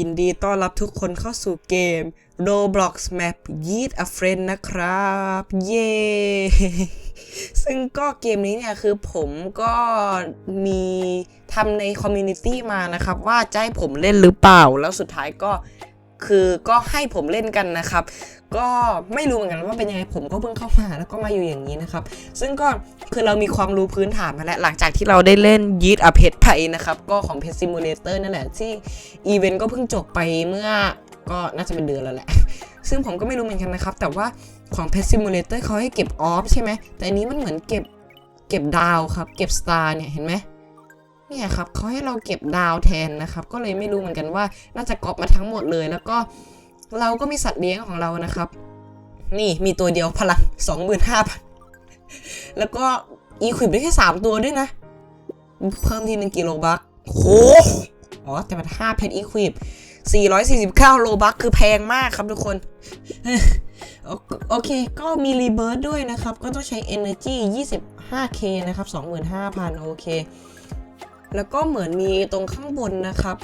ยินดีต้อนรับทุกคนเข้าสู่เกม Roblox Map Yeet a Friend นะครับ เย้ ซึ่งก็เกมนี้เนี่ยคือผมก็มีทำในคอมมูนิตี้มานะครับ ว่าจะให้ผมเล่นหรือเปล่า แล้วสุดท้ายก็ คือก็ให้ผมเล่นกันนะครับ ก็ไม่รู้เหมือนกันว่าเป็นยังไงผมก็เพิ่งเข้ามาแล้วก็มาอยู่อย่างนี้นะครับ ซึ่งก็คือเรามีความรู้พื้นฐานมาแล้วหลังจากที่เราได้เล่นยีดอเพชไปนะครับ ก็ของเพชซิมูเลเตอร์นั่นแหละที่อีเวนต์ก็เพิ่งจบไปเมื่อก็น่าจะเป็นเดือนแล้วแหละ ซึ่งผมก็ไม่รู้เหมือนกันนะครับ แต่ว่าของ Pet Simulator เขาให้เก็บออฟใช่ไหมแต่อันนี้มันเหมือนเก็บเก็บดาวครับ เก็บสตาร์เนี่ยเห็นไหม เนี่ยครับเขาให้เราเก็บดาวแทนนะครับ ก็เลยไม่รู้เหมือนกันว่าน่าจะกอปมาทั้งหมดเลย แล้วก็เราก็มีสัตว์เลี้ยงของเรานะครับ นี่มีตัวเดียวพลัง25,000แล้วก็อีควิปได้แค่3ตัวด้วยนะ เพิ่มทีหนึ่งกิโลบัคโหอ๋อแต่มัน5เพชรอีควิป449 โลบัคคือแพงมากครับทุกคนโอโอเค ก็มีรีเบิร์ดด้วยนะครับ ก็ต้องใช้ Energy 25k นะครับ 25,000 โอเค แล้วก็เหมือนมีตรงข้างบนนะครับ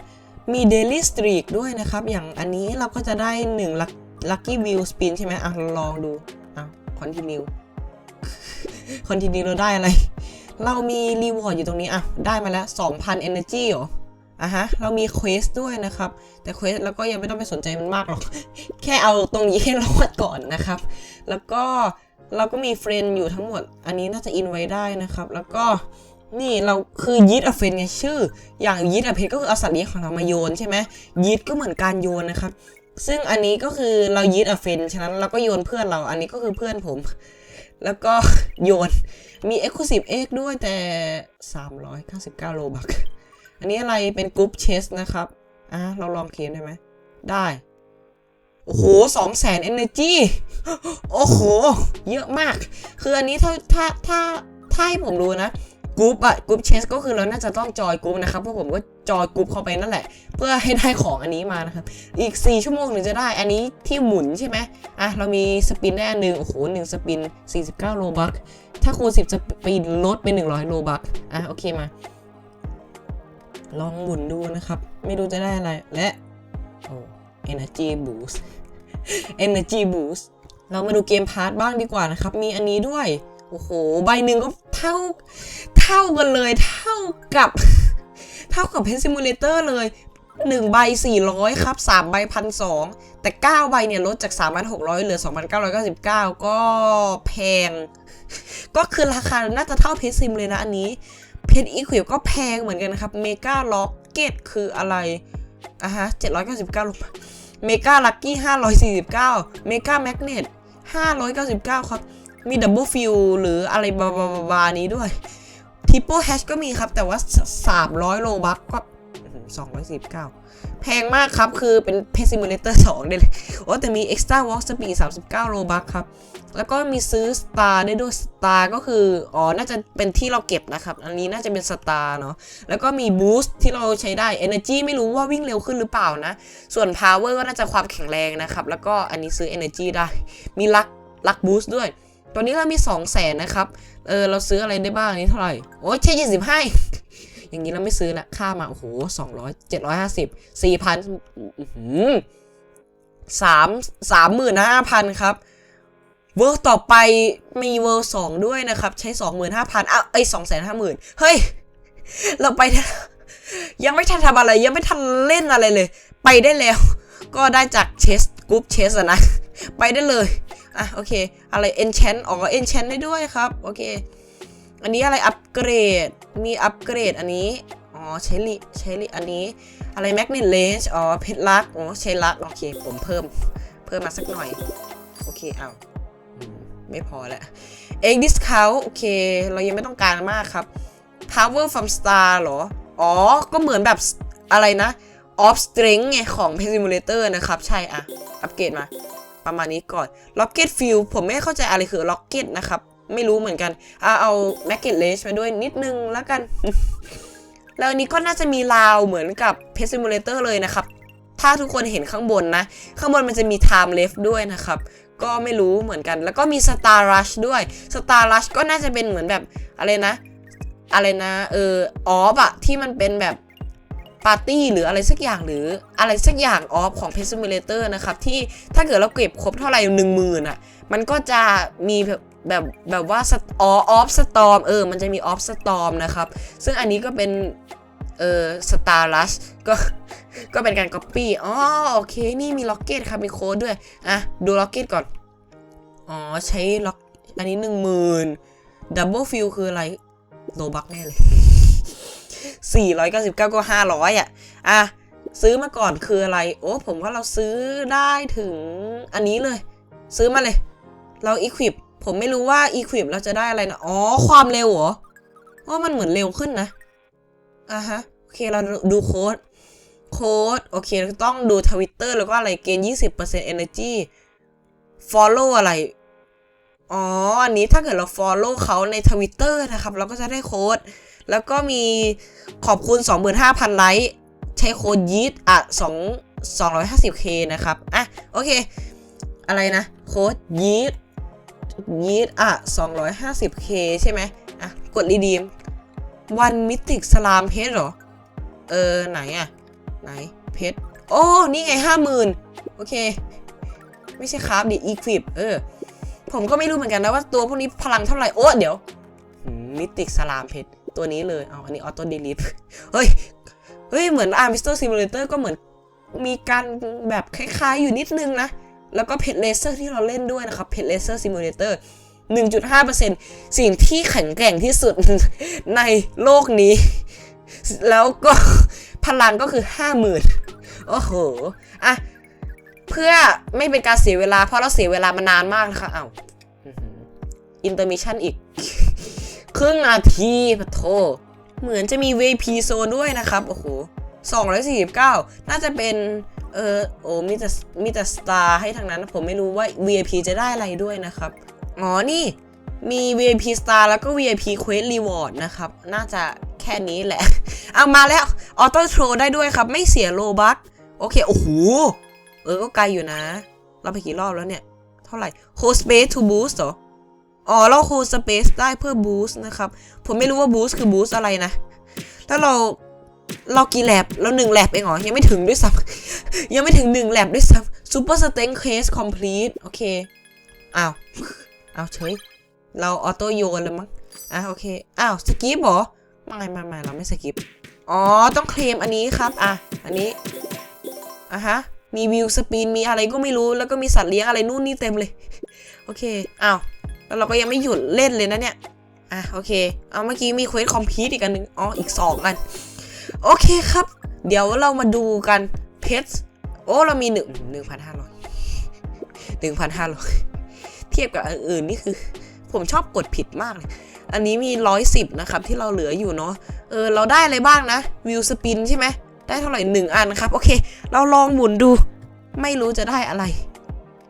มี Daily Streak ด้วยนะครับ อย่างอันนี้เราก็จะได้1 Luck- Lucky Wheel Spin ใช่ไหมอะลองดูอะ Continue Continue เราได้อะไร เรามีรีวอร์ดอยู่ตรงนี้อะได้มาแล้ว 2,000 Energy หรออะฮะ เรามีเควสด้วยนะครับ แต่เควสแล้วก็ยังไม่ต้องไปสนใจมันมากหรอก แค่เอาตรงนี้ให้รอดก่อนนะครับ แล้วก็เราก็มีเฟรนด์อยู่ทั้งหมด อันนี้น่าจะอินไว้ได้นะครับ แล้วก็ นี่เราคือยีดอเฟนไงชื่อ อย่างยีดอเพก็คือเอาสัตว์เลี้ยงของเรามาโยนใช่ไหมยีดก็เหมือนการโยนนะครับ ซึ่งอันนี้ก็คือเรายีดอเฟนฉะนั้นเราก็โยนเพื่อนเรา อันนี้ก็คือเพื่อนผม แล้วก็โยนมี Exclusive Egg ด้วยแต่ 399 โลบักอันนี้อะไรเป็นกรุ๊ปเชสนะครับอะเราลองเคลมได้ไหมได้ โอ้โหสองแสนเอเนจีโอ้โห เยอะมาก คืออันนี้ถ้าถ้าถ้าถ้าให้ผมรู้นะ กรุ๊ปอะกรุ๊ปเชสก็คือเราน่าจะต้องจอยกรุ๊ปนะครับเพราะผมก็จอยกรุ๊ปเข้าไปนั่นแหละ เพื่อให้ได้ของอันนี้มานะครับ อีก 4 ชั่วโมงถึงจะได้ อันนี้ที่หมุนใช่ไหมอะเรามีสปินได้อันหนึ่งโอ้โหหนึ่งสปิน 49 โลบัคถ้าคูณ10จะไปลดเป็น 100 โลบัคอะโอเคมา ลองหมุนดูนะครับ ไม่รู้จะได้อะไรและโอ้ energy boost energy boost เรามาดูเกมพาร์ทบ้างดีกว่านะครับ มีอันนี้ด้วย โอ้โห ใบหนึ่งก็เท่าเท่ากันเลย เท่ากับ เท่ากับเพนซิมูเลเตอร์เลย1ใบ 400 ครับ 3 ใบพันสแต่ 9 ใบเนี่ยลดจาก 3,600 เหลือ 2,999 ก็แพง ก็คือราคาน่าจะเท่าเพชรซิมเลยนะอันนี้ เพชรอีควิวก็แพงเหมือนกันนะครับ เมกาล็อกเก็ตคืออะไรอะฮะ 799ลงเมกาลักกี้ 549 เมกาแมกเนต599 ครับ มีดับเบิลฟิลหรืออะไรบาบาบานี้ด้วยทิปเปิลแฮชก็มีครับ แต่ว่า 300 โลบัคก็อื้อหือ249 แพงมากครับ คือเป็นเพซิมูเลเตอร์2ได้เลยโอ้แต่มี Extra Walk Speed 39 โลบัคครับ แล้วก็มีซื้อสตาร์ได้ด้วยสตาร์ก็คือ อ๋อ น่าจะเป็นที่เราเก็บนะครับ อันนี้น่าจะเป็นสตาร์เนาะแล้วก็มีบูสต์ที่เราใช้ได้ Energy ไม่รู้ว่าวิ่งเร็วขึ้นหรือเปล่านะ ส่วน Power ก็น่าจะความแข็งแรงนะครับ แล้วก็อันนี้ซื้อ Energy ได้ มีลักลักบูสต์ด้วย ตัวนี้เรามี 2 0 0แสนนะครับ เออ เราซื้ออะไรได้บ้างอันนี้เท่าไหร่ โอ้ยใช่ยี่สิบให้อย่างนี้เราไม่ซื้อละค่ามา โอ้โหสองร้อยเจ็ดร้อยห้าสิบสี่พันสามสามหมื่นห้าพันครับ เวอร์กต่อไปมีเวอร์กสองด้วยนะครับ ใช้สองหมื่นห้าพันอ้าวไอ้สองแสนห้าหมื่นเฮ้ย เราไปยังไม่ทันทำอะไร ยังไม่ทันเล่นอะไรเลย ไปได้แล้ว ก็ได้จากเชสกรุ๊ปเชสนะ ไปได้เลย อะโอเค อะไร enchant อ๋อ enchant ได้ด้วยครับ โอเค อันนี้อะไรอัปเกรด มีอัปเกรดอันนี้ อ๋อใช้ลิใช้ลิอันนี้ อะไร magnet range อ๋อเพชรลัก อ๋อใช้ลัก โอเค ผมเพิ่ม เพิ่มมาสักหน่อย โอเค เอาไม่พอแล้ว egg discount โอเค เรายังไม่ต้องการมากครับ power from star เหรอ อ๋อ ก็เหมือนแบบอะไรนะ off strength ไงของ p e simulator นะครับ ใช่อะอัปเกรดมา ประมาณนี้ก่อน rocket fuel ผมไม่เข้าใจอะไรคือ rocket นะครับ ไม่รู้เหมือนกันเอาเอา magnet range มาด้วยนิดนึงแล้วกัน แล้วนี้ก็น่าจะมีราวเหมือนกับ p e simulator เลยนะครับ ถ้าทุกคนเห็นข้างบนนะ ข้างบนมันจะมี time left ด้วยนะครับก็ไม่รู้เหมือนกัน แล้วก็มี star rush ด้วย star rush ก็น่าจะเป็นเหมือนแบบอะไรนะ อะไรนะ เออออฟอะที่มันเป็นแบบ ปาร์ตี้หรืออะไรสักอย่างหรืออะไรสักอย่างออฟของ Pet Simulator นะครับ ที่ถ้าเกิดเราเก็บครบเท่าไหร่หนึ่งหมื่นอะ มันก็จะมีแบบแบบแบบว่าออออฟสตอมเออ มันจะมีออฟสตอมนะครับ ซึ่งอันนี้ก็เป็นเออสตาร์ลัสก็ก็เป็นการก๊อปปี้อ๋อโอเค นี่มีล็อกเก็ตครับมีโค้ดด้วย อะ ดูล็อกเก็ตก่อน อ๋อ ใช้ล็อกอันนี้หนึ่งหมื่นดับเบิลฟิลคืออะไรโลบักแน่เลย 499 ก็ 500 อะ อะ ซื้อมาก่อนคืออะไร โอ้ ผมว่าเราซื้อได้ถึงอันนี้เลย ซื้อมาเลย เราอีควิปผมไม่รู้ว่าอีควิปเราจะได้อะไรนะ อ๋อ ความเร็วเหรอว่ามันเหมือนเร็วขึ้นนะ อะฮะ โอเค เราดูโค้ด โค้ด โอเค ต้องดูทวิตเตอร์แล้วก็อะไร เกณฑ์20% energy follow อะไร อ๋อ อันนี้ถ้าเกิดเรา follow เขาในทวิตเตอร์นะครับ เราก็จะได้โค้ด แล้วก็มีขอบคุณ 25,000 ไลค์ ใช้โค้ดยีดอะ2 250k นะครับ อะ โอเค อะไรนะ โค้ดยีดยีดอะ 250k ใช่ไหมอะ กดรีดีมวันมิติกสลามเพชรเหรอ เออ ไหนอะ ไหน เพชร โอ้ นี่ไง 50,000 โอเค ไม่ใช่ครับดิอีควิป เออ ผมก็ไม่รู้เหมือนกันนะว่าตัวพวกนี้พลังเท่าไหร่โอ้เดี๋ยวมิติกสลามเพชรตัวนี้เลยเอาอันนี้ออโต้เดลิทเฮ้ย เฮ้ย เหมือนอาร์มิสเตอร์ซิมูเลเตอร์ก็เหมือนมีการแบบคล้าย ๆ อยู่นิดนึงนะ แล้วก็เพจเลเซอร์ที่เราเล่นด้วยนะครับเพจเลเซอร์ซิมูเลเตอร์1.5%สิ่งที่แข็งแกร่งที่สุดในโลกนี้ แล้วก็พลังก็คือ 50,000 โอ้โห อะ พื่อไม่เป็นการเสียเวลา เพราะเราเสียเวลามานานมากนะคะเอ้าอินเตอร์มิชันอีก ครึ่งนาทีปะโท เหมือนจะมี VIP โซนด้วยนะครับ โอ้โห249 น่าจะเป็นเออโอ้มีแต่มีแต่สตาร์ให้ทางนั้น ผมไม่รู้ว่า VIP จะได้อะไรด้วยนะครับ อ๋อ นี่มี VIP Star แล้วก็ VIP Quest Reward นะครับ น่าจะแค่นี้แหละ เอามาแล้ว ออโต้โทรได้ด้วยครับ ไม่เสียโลบัคโอเค โอ้โห เออก็ไกลอยู่นะ เราไปกี่รอบแล้วเนี่ย เท่าไหร่ hold space to boost เหรอ อ๋อ เรา hold space ได้เพื่อ boost นะครับ ผมไม่รู้ว่า boost คือ boost อะไรนะ แล้วเราเรากี่แลบเราหนึ่งแลบเองเหรอ ยังไม่ถึงด้วยซ้ำยังไม่ถึงหนึ่งแลบด้วยซ้ำ super strength case complete โอเค อ้าว อ้าวเฉย เราออโต้โยนเลยมั้ง อะโอเค อ้าวสกิปเหรอ ไม่ไม่ไม่เราไม่สกิป อ๋อ ต้องเคลมอันนี้ครับ อะ อันนี้ อะฮะ มีวิวสปินมีอะไรก็ไม่รู้แล้วก็มีสัตว์เลี้ยงอะไรนู่นนี่เต็มเลย โอเคอ้าวแล้วเราก็ยังไม่หยุดเล่นเลยนะเนี่ยอะโอเคเอาเมื่อกี้มีเควสคอมพิวต์อีกอันหนึ่งอ๋ออีกสองอันโอเคครับ เดี๋ยวเรามาดูกันเพชรโอ้เรามีหนึ่งหนึ่งพันห้าร้อยหนึ่งพันห้าร้อยเทียบกับอื่นนี่คือ ผมชอบกดผิดมากเลยอันนี้มีร้อยสิบนะครับที่เราเหลืออยู่เนาะเออเราได้อะไรบ้างนะวิวสปินใช่ไหมได้เท่าไหร่หนึ่งอันครับ โอเค เราลองหมุนดู ไม่รู้จะได้อะไร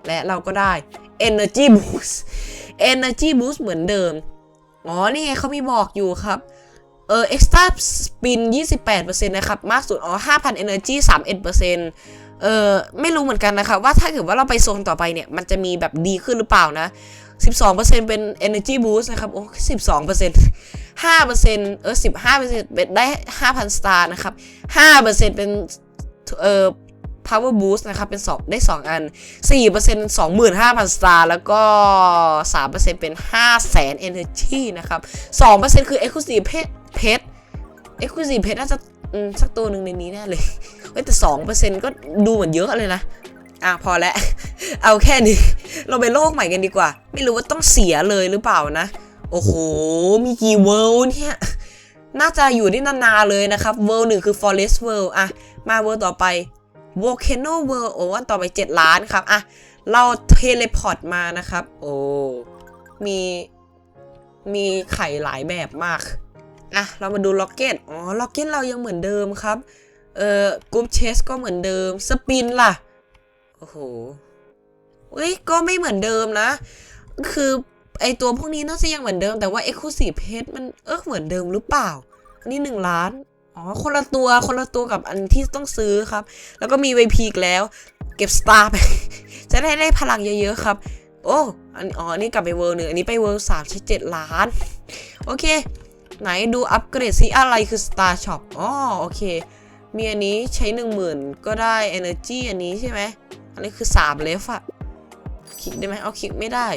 และเราก็ได้ Energy Boost Energy Boost เหมือนเดิม อ๋อ นี่ไงเขามีบอกอยู่ครับ เออ Extra Spin 28%นะครับ มากสุด อ๋อ 5,000 Energy 31%เออไม่รู้เหมือนกันนะครับว่าถ้าเกิดว่าเราไปโซนต่อไปเนี่ย มันจะมีแบบดีขึ้นหรือเปล่านะ 12%เป็น Energy Boost นะครับ โอ้ 12% 5%เออ 15%เป็นได้ 5,000 Star นะครับ 5%เป็น เอ่อ power boost นะครับเป็น 2 ได้ 2 อัน 4% 25,000 star แล้วก็ 3%เป็น 500,000 energy นะครับ 2%คือ exclusive pet pet exclusive pet น่าจะสักตัวหนึ่งในนี้แน่เลยเฮ้แต่ 2%ก็ดูเหมือนเยอะเลยนะอะพอแล้ว เอาแค่นี้ เราไปโลกใหม่กันดีกว่า ไม่รู้ว่าต้องเสียเลยหรือเปล่านะ โอ้โห มีกี่เวิลด์เนี่ย น่าจะอยู่ได้นานๆเลยนะครับ เวิลด์หนึ่งคือ forest world อะ มาเวิลด์ต่อไป volcano world โอ้อันต่อไป 7 ล้านครับ อะ เราเทเลพอร์ตมานะครับ โอ้ มี มีไข่หลายแบบมาก อะ เรามาดูล็อกเก็ต อ๋อ ล็อกเก็ตเรายังเหมือนเดิมครับ เอ่อกรุ๊ปเชสก็เหมือนเดิม สปินล่ะ โอ้โหเฮ้ย ก็ไม่เหมือนเดิมนะ คือไอตัวพวกนี้น่าจะยังเหมือนเดิมแต่ว่า Exclusive Pet มันเออเหมือนเดิมหรือเปล่า อันนี้หนึ่งล้าน อ๋อคนละตัวคนละตัวกับอันที่ต้องซื้อครับ แล้วก็มี VP อีกแล้ว เก็บสตาร์ไป จะได้ได้พลังเยอะๆครับ โอ้อันอ๋อนี่กลับไปเวิร์หนึ่งอันนี้ไปเวิร์สามใช้เจ็ดล้าน โอเค ไหนดูอัปเกรดซิอะไรคือ Star Shop อ๋อโอเค มีอันนี้ใช้10,000ก็ได้ energy อันนี้ใช่ไหมอันนี้คือ3เลฟอะคลิกได้ไหมเอาคลิกไม่ได้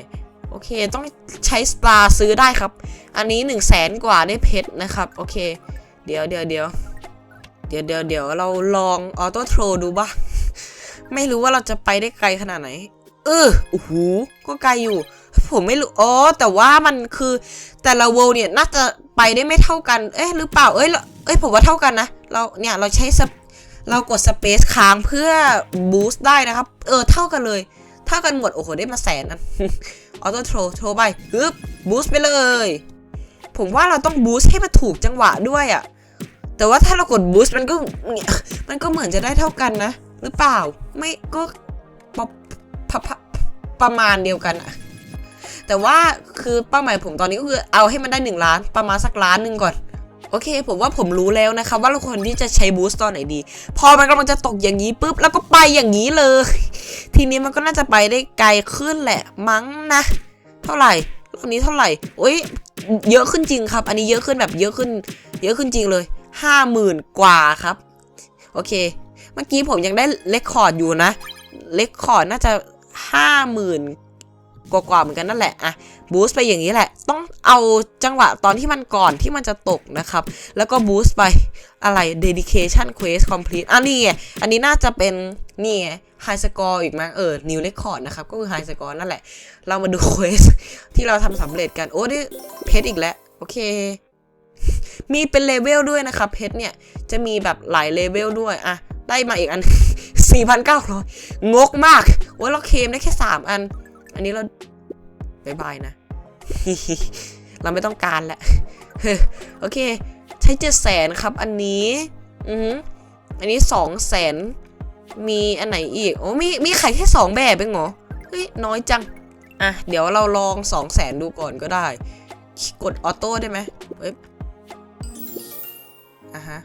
โอเค ต้องใช้ star ซื้อได้ครับ อันนี้1 0 0 0 0แสนกว่าได้เพชรนะครับ โอเค เดี๋ยวเดี๋ยวเดี๋ยวเดี๋ยวเดี๋ยวเดี๋ยวเราลองออโต้โทรดูบ้าง ไม่รู้ว่าเราจะไปได้ไกลขนาดไหน เออโอ้โหก็ไกลอยู่ ผมไม่รู้อ๋อแต่ว่ามันคือแต่ละเวลเนี่ยน่าจะไปได้ไม่เท่ากัน เอ๊ะหรือเปล่า เอ้ยเอ้ยผมว่าเท่ากันนะ เราเนี่ยเราใช้เรากดสเปซค้างเพื่อบูสต์ได้นะครับ เออเท่ากันเลยเท่ากันหมดโอ้โหได้มาแสนอันออโต้โทรโทรไปฮึบบูสต์ไปเลย ผมว่าเราต้องบูสต์ให้มันถูกจังหวะด้วยอะ แต่ว่าถ้าเรากดบูสต์มันก็ มันก็เหมือนจะได้เท่ากันนะ หรือเปล่า ไม่ก็ปะปะปะประมาณเดียวกันอะแต่ว่าคือเป้าหมายผมตอนนี้ก็คือเอาให้มันได้ 1 ล้านประมาณสักล้านหนึ่งก่อน โอเค ผมว่าผมรู้แล้วนะครับว่าเราควรที่จะใช้บูสต์ตอนไหนดี พอมันกำลังจะตกอย่างนี้ปุ๊บแล้วก็ไปอย่างนี้เลย ทีนี้มันก็น่าจะไปได้ไกลขึ้นแหละมั้งนะ เท่าไหร่รอบนี้เท่าไหร่โอ้ยเยอะขึ้นจริงครับ อันนี้เยอะขึ้นแบบเยอะขึ้น เยอะขึ้นจริงเลย ห้าหมื่นกว่าครับ โอเค เมื่อกี้ผมยังได้เลคคอร์ดอยู่นะเลคคอร์ดน่าจะห้าหมื่นกว่าๆเหมือนกันนั่นแหละอะบูสต์ไปอย่างนี้แหละ ต้องเอาจังหวะตอนที่มันก่อนที่มันจะตกนะครับ แล้วก็บูสต์ไปอะไร dedication quest complete อันนี้ไงอันนี้น่าจะเป็นนี่ไง high score อีกมั้งเออ new record นะครับ ก็คือ high score นั่นแหละ เรามาดู quest ที่เราทำสำเร็จกัน โอ้ได้เพชรอีกแล้ว โอเค มีเป็นเลเวลด้วยนะครับเพชรเนี่ยจะมีแบบหลายเลเวลด้วยอะได้มาอีกอัน 4,900 งกมากโอ้ยเราเคมได้แค่ 3 อัน อันนี้เราบายบายนะ เราไม่ต้องการแหละโอเค ใช้เจ็ดแสนครับอันนี้ อืออันนี้สองแสนมีอันไหนอีก โอ้มีมีไข่แค่สองแบบเองเหรอ เฮ้ย น้อยจัง อะ เดี๋ยวเราลองสองแสนดูก่อนก็ได้ กดออโต้ได้ไหมเอ้ย อะฮะ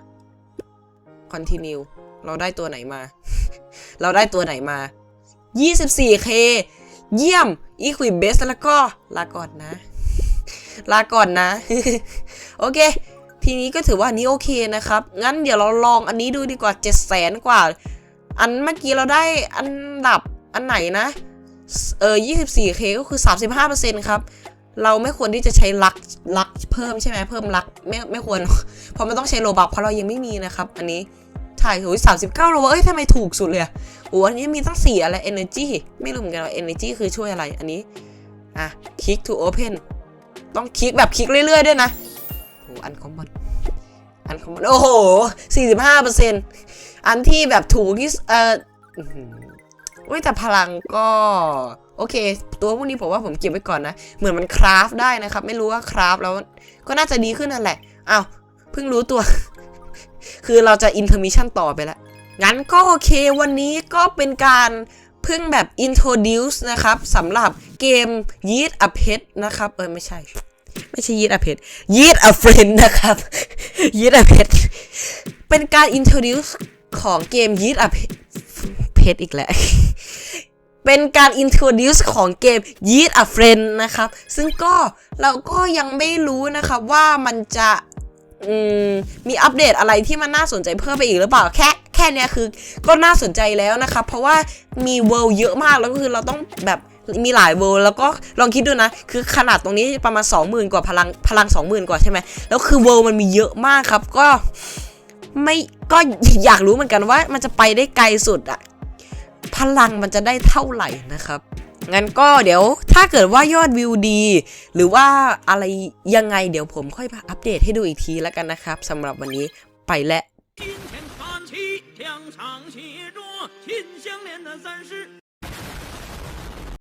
continue เราได้ตัวไหนมา เราได้ตัวไหนมา 24k เยี่ยม Equip Best แล้วก็ ลาก่อนนะ ลาก่อนนะ โอเค ทีนี้ก็ถือว่านี้โอเคนะครับ งั้นเดี๋ยวเราลองอันนี้ดูดีกว่า 7 0 0แสนกว่า อันเมื่อกี้เราได้อันดับอันไหนนะ เออ 24k ก็คือ 35%ครับ เราไม่ควรที่จะใช้ลักลักเพิ่มใช่ไหมเพิ่มลักไม่ไม่ควร เพราะมันต้องใช้โลบักเพราะเรายังไม่มีนะครับ อันนี้ถ่ายโอ้ยสามสิบเก้าโลเอ้ยทำไมถูกสุดเลยอะโอ้อันนี้มีตั้งสี่อะไร energy ไม่รู้เหมือนกันว่า energy คือช่วยอะไรอันนี้อะ click to open ต้องคลิกแบบคลิกเรื่อยๆด้วยนะโอ้อันคอมมอนอันคอมมอนโอ้โห45%อันที่แบบถูกที่เอ่ออื้อหือโอ้ยแต่พลังก็ โอเค ตัวพวกนี้ผมว่าผมเก็บไว้ก่อนนะ เหมือนมันคราฟได้นะครับ ไม่รู้ว่าคราฟแล้วก็น่าจะดีขึ้นนั่นแหละอ้าวเพิ่งรู้ตัว คือเราจะ intermission ต่อไปแล้ว งั้นก็โอเควันนี้ก็เป็นการเพิ่งแบบ introduce นะครับสำหรับเกม Yeet a Pet นะครับ เออไม่ใช่ ไม่ใช่ Yeet a Pet Yeet a Friend นะครับ Yeet a Pet เป็นการ introduce ของเกม Yeet a Pet Pet อีกแล้ว เป็นการ introduce ของเกม Yeet a Friend นะครับ ซึ่งก็เราก็ยังไม่รู้นะครับว่ามันจะมมีอัปเดตอะไรที่มันน่าสนใจเพิ่มไปอีกหรือเปล่าแค่แค่เนี้ยคือก็น่าสนใจแล้วนะครับเพราะว่ามีเวิลด์เยอะมากแล้วก็คือเราต้องแบบมีหลายเวิลด์แล้วก็ลองคิดดูนะ คือขนาดตรงนี้ประมาณ 20,000 กว่าพลังพลัง 20,000 กว่าใช่ไหมแล้วคือเวิลด์มันมีเยอะมากครับก็ไม่ก็อยากรู้เหมือนกันว่ามันจะไปได้ไกลสุดอะ ลังมันจะได้เท่าไหร่นะครับ งั้นก็เดี๋ยวถ้าเกิดว่ายอดวิวดี หรือว่าอะไรยังไงเดี๋ยวผมค่อยมาอัปเดตให้ดูอีกทีแล้วกันนะครับสำหรับวันนี้ไปและ 今天看齐，两场协着，心相连的三十。